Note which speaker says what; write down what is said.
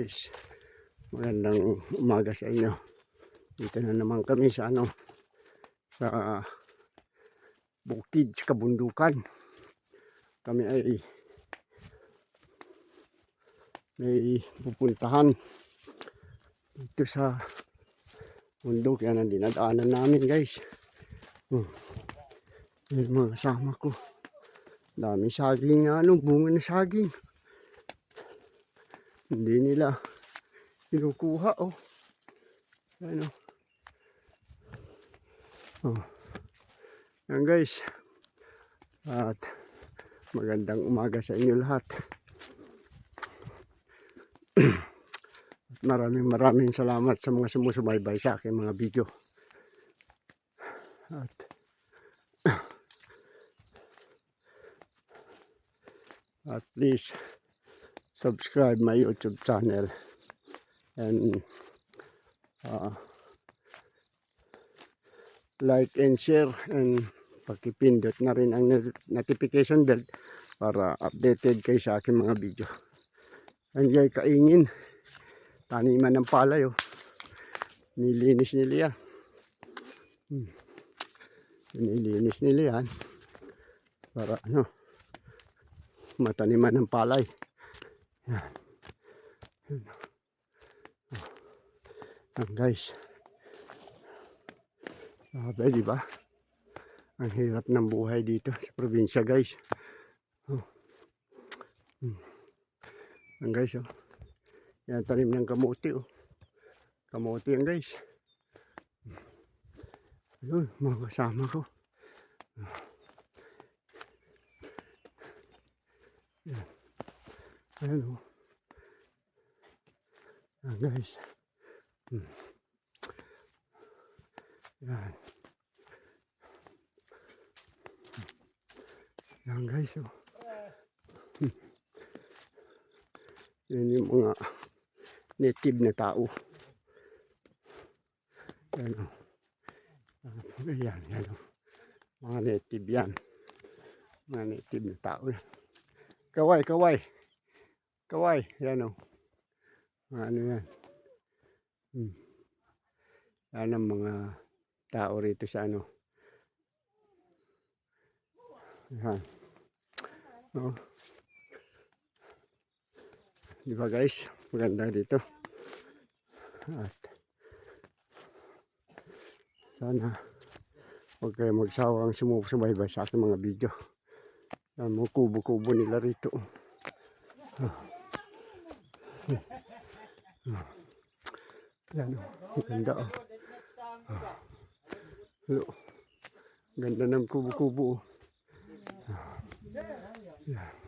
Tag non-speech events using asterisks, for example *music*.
Speaker 1: guys. Magandang umaga sa inyo. Dito na naman kami sa ano sa bukid sa kabundukan. Kami ay may pupuntahan dito sa bundok. Yan ang dinadaanan namin guys. Hmm. Yung mga kasama ko. Dami saging ano, bunga na saging. Hindi nila kinukuha oh. Ano? Oh. Yan guys. At magandang umaga sa inyo lahat. At maraming maraming salamat sa mga sumusubaybay sa aking mga video. At *coughs* at please subscribe my YouTube channel and uh, like and share and pakipindot na rin ang not- notification bell para updated kayo sa aking mga video. Andiyan kaingin. Taniman ng palay oh. Nilinis nila yan. Hmm. Nilinis nila yan. Para ano mataniman ng palay. Yan. Yan. Oh. Yan guys. Sabi, di ba? Ang hirap ng buhay dito sa probinsya guys. Oh. Hmm. Yan guys oh. Yan tanim ng kamote oh. Kamote yan guys. Ayun, mga kasama ko. Ayan o. Yan guys. Hmm. Yan. Yan guys o. Hmm. Yan yung mga native na tao. Yan o. Yan, yan o. Mga native yan. Mga native na tao yan. Kaway, kaway. Kaway, yan o. Mga ano yan. Hmm. Yan ang mga tao rito sa ano. Yan. O. Di ba guys? Maganda dito. At sana huwag kayo magsawang sumusubaybay sa aking mga video. Yan mo kubo-kubo nila rito. Yan o. Ang ganda o. Ah. Hello. Ganda ng kubo-kubo o. Ah. Yan.